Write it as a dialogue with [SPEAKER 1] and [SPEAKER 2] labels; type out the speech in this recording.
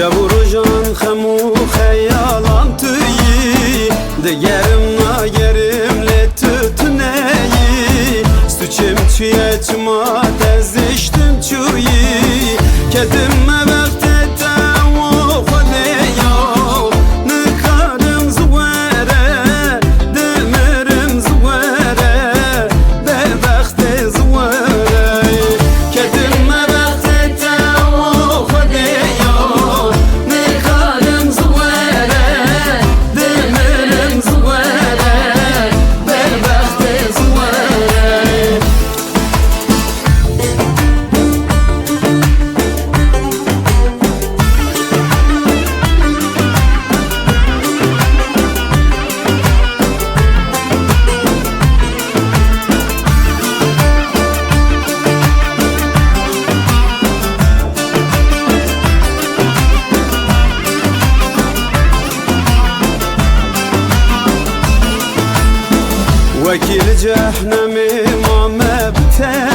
[SPEAKER 1] Şevurucan hemu heyalam tüyi Degerim na gerim le tütüneyi. Süçim çüye çuma teziştim çüyi Kedim وكيل جهنم ما مبتل